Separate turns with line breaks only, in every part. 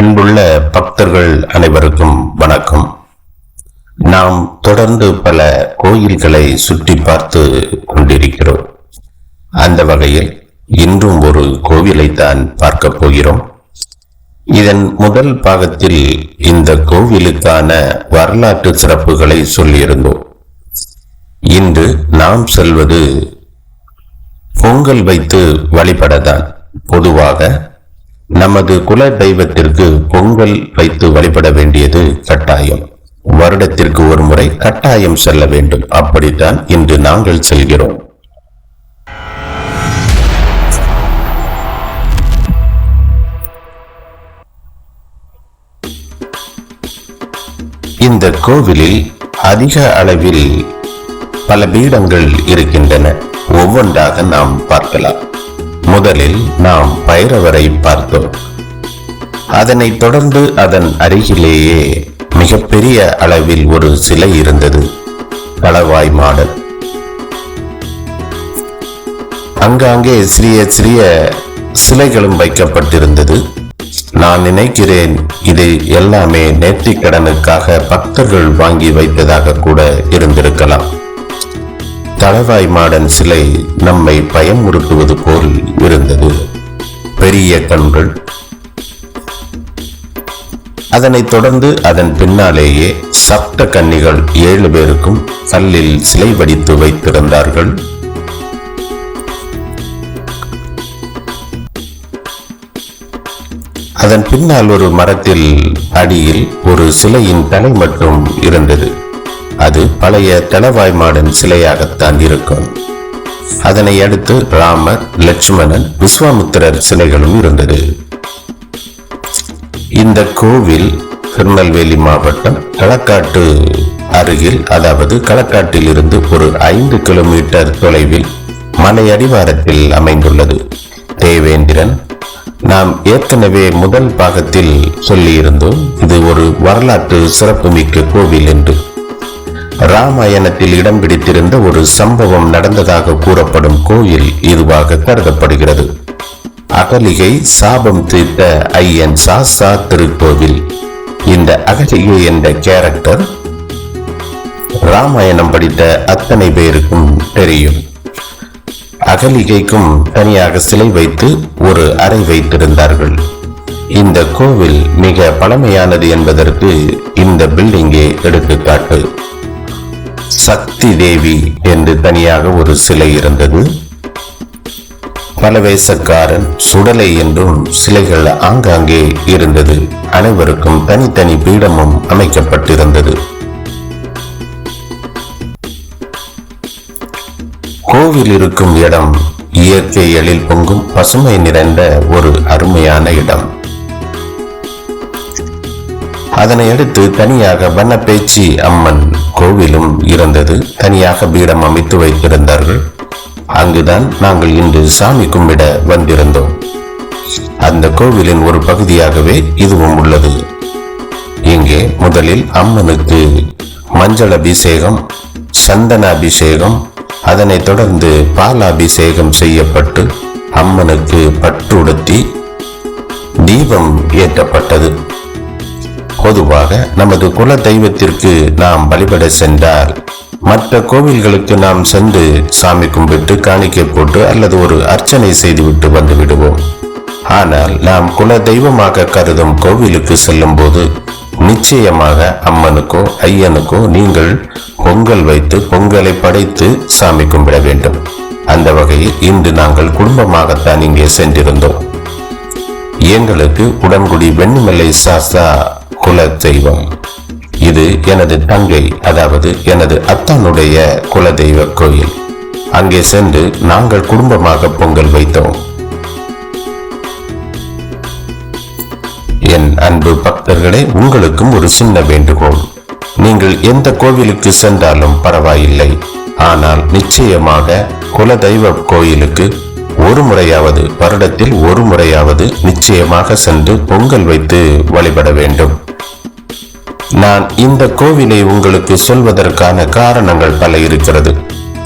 அன்புள்ள பக்தர்கள் அனைவருக்கும் வணக்கம். நாம் தொடர்ந்து பல கோயில்களை சுற்றி பார்த்து கொண்டிருக்கிறோம். அந்த வகையில் இன்றும் ஒரு கோவிலைத்தான் பார்க்க போகிறோம். இதன் முதல் பாகத்தில் இந்த கோவிலுக்கான வரலாற்று சிறப்புகளை சொல்லியிருந்தோம். இன்று நாம் செல்வது பொங்கல் வைத்து வழிபடதான். பொதுவாக நமது குல தெய்வத்திற்கு பொங்கல் வைத்து வழிபட வேண்டியது கட்டாயம். வருடத்திற்கு ஒரு முறை கட்டாயம் செல்ல வேண்டும். அப்படித்தான் இன்று நாங்கள் செல்கிறோம். இந்த கோவிலில் அதிக அளவில் பல பீடங்கள் இருக்கின்றன. ஒவ்வொன்றாக நாம் பார்க்கலாம். முதலில் நாம் பைரவரை பார்த்தோம். அதனைத் தொடர்ந்து அதன் அருகிலேயே மிகப்பெரிய அளவில் ஒரு சிலை இருந்தது. களவாய் மாடல் அங்காங்கே சிறிய சிறிய சிலைகளும் வைக்கப்பட்டிருந்தது. நான் நினைக்கிறேன் இது எல்லாமே நேர்த்திக் கடனுக்காக பக்தர்கள் வாங்கி வைத்ததாக கூட இருந்திருக்கலாம். தளவாய் மாடன் சிலை நம்மை பயமுறுத்துவது போல் இருந்தது. பெரிய கண்கள். அதனைத் தொடர்ந்து அதன் பின்னாலேயே சப்த கன்னிகள் ஏழு பேருக்கும் கல்லில் சிலை வடித்து வைத்திருந்தார்கள். அதன் பின்னால் ஒரு மரத்தில் அடியில் ஒரு சிலையின் தலை மட்டும் இருந்தது. அது பழைய தளவாய் மாடன் சிலையாகத்தான் இருக்கும். அதனை அடுத்து ராமர் லட்சுமணன் விஸ்வாமுத்திரர் சிலைகளும் இருந்தது. இந்த கோவில் திருநெல்வேலி மாவட்டம் களக்காட்டு அருகில் அதாவது களக்காட்டில் இருந்து ஒரு ஐந்து கிலோமீட்டர் தொலைவில் மலை அடிவாரத்தில் அமைந்துள்ளது. தேவேந்திரன் நாம் ஏற்கனவே முதல் பாகத்தில் சொல்லியிருந்தோம் இது ஒரு வரலாற்று சிறப்புமிக்க கோவில் என்று. ராமாயணத்தில் இடம் பிடித்திருந்த ஒரு சம்பவம் நடந்ததாக கூறப்படும் கோயில் இதுவாக கருதப்படுகிறது. அகலிகை சாபம் தீர்த்த ஐயன் சாசா திருக்கோவில். இந்த அகலிகை என்ற கேரக்டர் ராமாயணம் படித்த அத்தனை பேருக்கும் தெரியும். அகலிகைக்கும் தனியாக சிலை வைத்து ஒரு அறை வைத்திருந்தார்கள். இந்த கோவில் மிக பழமையானது என்பதற்கு இந்த பில்டிங்கே எடுத்துக்காட்டு. சக்தி தேவி என்று தனியாக ஒரு சிலை இருந்தது. பல வேசக்காரன் சுடலை என்றும் சிலைகள் ஆங்காங்கே இருந்தது. அனைவருக்கும் தனித்தனி பீடமும் அமைக்கப்பட்டிருந்தது. கோவில் இருக்கும் இடம் இயற்கை எழில் பொங்கும் பசுமை நிறைந்த ஒரு அருமையான இடம். அதனை அடுத்து தனியாக வண்ணப்பேச்சி அம்மன் கோவிலும் இருந்தது. தனியாக பீடம் அமைத்து வைத்திருந்தார்கள். அங்குதான் நாங்கள் இன்று சாமி கும்பிட வந்திருந்தோம். அந்த கோவிலின் ஒரு பகுதியாகவே இதுவும் உள்ளது. இங்கே முதலில் அம்மனுக்கு மஞ்சள் அபிஷேகம் சந்தன அபிஷேகம் அதனைத் தொடர்ந்து பால் அபிஷேகம் செய்யப்பட்டு அம்மனுக்கு பட்டுடுத்தி தீபம் ஏற்றப்பட்டது. பொதுவாக நமது குல தெய்வத்திற்கு நாம் வழிபட சென்றால் மற்ற கோவில்களுக்கு நாம் சென்று சாமி கும்பிட்டு காணிக்கை போட்டு அல்லது ஒரு அர்ச்சனை செய்துவிட்டு வந்து விடுவோம். ஆனால் நாம் குல தெய்வமாக கருதும் கோவிலுக்கு செல்லும் போது நிச்சயமாக அம்மனுக்கோ ஐயனுக்கோ நீங்கள் பொங்கல் வைத்து பொங்கலை படைத்து சாமி கும்பிட வேண்டும். அந்த வகையில் இன்று நாங்கள் குடும்பமாகத்தான் இங்கே சென்றிருந்தோம். எங்களுக்கு உடன்குடி வெண்ணிமலை சாஸ்தா குல தெய்வம். இது எனது தங்கை அதாவது எனது அத்தானுடைய குல தெய்வ கோயில். அங்கே சென்று நாங்கள் குடும்பமாக பொங்கல் வைத்தோம். என் அன்பு பக்தர்களே உங்களுக்கும் ஒரு சின்ன வேண்டுகோள். நீங்கள் எந்த கோவிலுக்கு சென்றாலும் பரவாயில்லை. ஆனால் நிச்சயமாக குலதெய்வ கோயிலுக்கு ஒரு முறையாவது வருடத்தில் ஒரு முறையாவது நிச்சயமாக சென்று பொங்கல் வைத்து வழிபட வேண்டும். நான் இந்த கோவிலை உங்களுக்கு சொல்வதற்கான காரணங்கள் பல இருக்கிறது.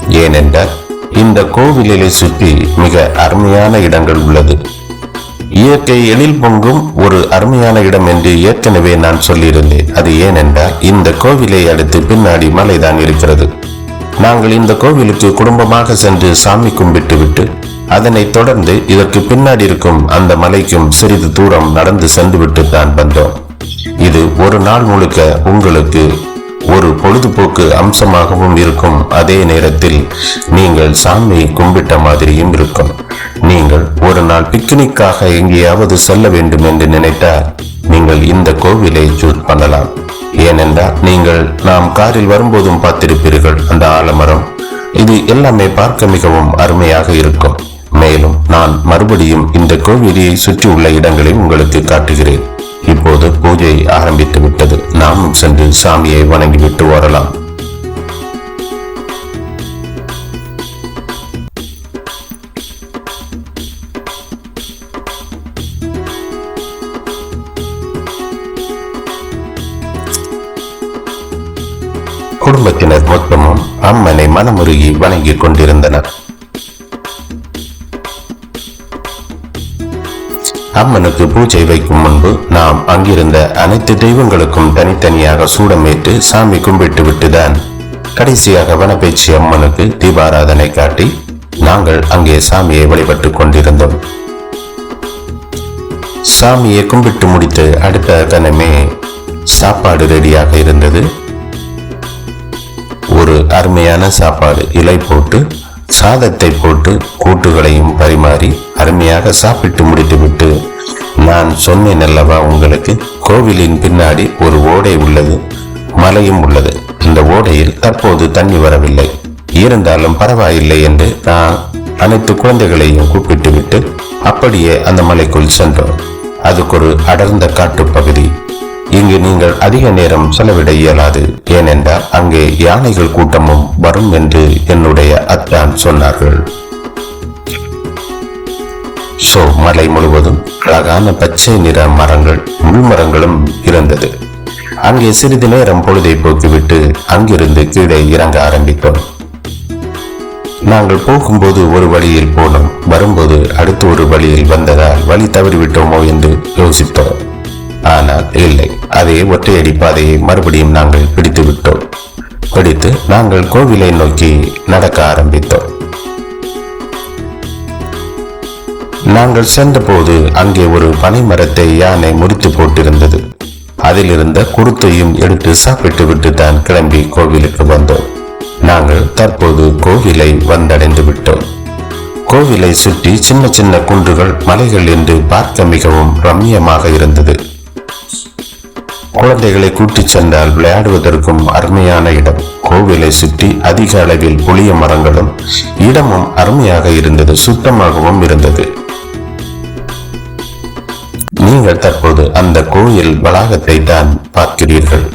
ஏனென்றால் இந்த கோவிலை சுற்றி மிக அருமையான இடங்கள் உள்ளது. இயற்கை எழில் பொங்கும் ஒரு அருமையான இடம் என்று ஏற்கனவே நான் சொல்லியிருந்தேன். அது ஏனென்றால் இந்த கோவிலை அடுத்து பின்னாடி மலைதான் இருக்கிறது. நாங்கள் இந்த கோவிலுக்கு குடும்பமாக சென்று சாமி கும்பிட்டு விட்டு அதனைத் தொடர்ந்து இதற்கு பின்னாடி இருக்கும் அந்த மலைக்கும் சிறிது தூரம் நடந்து சென்று விட்டு தான் வந்தோம். இது ஒரு நாள் முழுக்க உங்களுக்கு ஒரு பொழுதுபோக்கு அம்சமாகவும் இருக்கும். அதே நேரத்தில் நீங்கள் சாமியை கும்பிட்ட மாதிரியும் இருக்கும். நீங்கள் ஒரு நாள் பிக்னிக்காக எங்கேயாவது செல்ல வேண்டும் என்று நினைத்தால் நீங்கள் இந்த கோவிலை சூஸ் பண்ணலாம். ஏனென்றால் நீங்கள் நாம் காரில் வரும்போதும் பார்த்திருப்பீர்கள் அந்த ஆலமரம். இது எல்லாமே பார்க்க மிகவும் அருமையாக இருக்கும். மேலும் நான் மறுபடியும் இந்த கோவிலை சுற்றியுள்ள இடங்களை உங்களுக்கு காட்டுகிறேன். இப்போது பூஜை ஆரம்பித்து விட்டது. நாமும் சென்று சாமியை வணங்கிவிட்டு வரலாம் குடும்பத்தினர் மொத்தமும் அம்மனை மனமுருகி வணங்கிக் கொண்டிருந்தனர். அம்மனுக்கு பூஜை வைக்கும் முன்பு நாம் அங்கிருந்த அனைத்து தெய்வங்களுக்கும் தனித்தனியாக சூடமேற்று சாமி கும்பிட்டு விட்டுதான். கடைசியாக வனப்பேச்சி அம்மனுக்கு தீபாராதனை காட்டி நாங்கள் அங்கே சாமியை வழிபட்டு கொண்டிருந்தோம். சாமியை கும்பிட்டு முடித்து அடுத்த கணமே சாப்பாடு ரெடியாக இருந்தது. ஒரு அருமையான சாப்பாடு இலை போட்டு சாதத்தை போட்டு கூட்டுகளையும் பரிமாறி அருமையாக சாப்பிட்டு முடித்துவிட்டு நான் சொன்னேன் அல்லவா உங்களுக்கு? கோவிலின் பின்னாடி ஒரு ஓடை உள்ளது மலையும் உள்ளது. இந்த ஓடையில் தற்போது தண்ணி வரவில்லை. இருந்தாலும் பரவாயில்லை என்று நான் அனைத்து குழந்தைகளையும் கூப்பிட்டு விட்டு அப்படியே அந்த மலைக்குள் சென்றோம். அதுக்கு ஒரு அடர்ந்த காட்டுப்பகுதி இங்கு நீங்கள் அதிக நேரம் செலவிட இயலாது. ஏனென்றால் அங்கே யானைகள் கூட்டமும் வரும் என்று என்னுடைய அத்தான் சொன்னார்கள். சோ மலை முழுவதும் அழகான பச்சை நிற மரங்கள் முள்மரங்களும் இருந்தது. அங்கே சிறிது நேரம் பொழுதை போக்கிவிட்டு அங்கிருந்து கீழே இறங்க ஆரம்பித்தோம். நாங்கள் போகும்போது ஒரு வழியில் போனோம். வரும்போது அடுத்து ஒரு வழியில் வந்ததால் வழி தவறிவிட்டோமோ என்று யோசித்தோம். ஆனால் இல்லை. அதே ஒற்றையடி பாதையை மறுபடியும் நாங்கள் பிடித்து விட்டோம் பிடித்து நாங்கள் கோவிலை நோக்கி நடக்க ஆரம்பித்தோம். நாங்கள் சென்றபோது அங்கே ஒரு பனை மரத்தை யானை முறித்து போட்டிருந்தது. அதிலிருந்த குருத்தையும் எடுத்து சாப்பிட்டு விட்டு தான் கிளம்பி கோவிலுக்கு வந்தோம். நாங்கள் தற்போது கோவிலை வந்தடைந்து விட்டோம். கோவிலை சுற்றி சின்ன சின்ன குன்றுகள் மலைகள் என்று பார்க்க மிகவும் ரம்மியமாக இருந்தது. குழந்தைகளை கூட்டிச் சென்றால் விளையாடுவதற்கும் அருமையான இடம். கோவிலை சுற்றி அதிக அளவில் புளிய மரங்களும் இடமும் அருமையாக இருந்தது சுத்தமாகவும் இருந்தது. நீங்கள் தற்போது அந்த கோயில் வளாகத்தை தான் பார்க்கிறீர்கள்.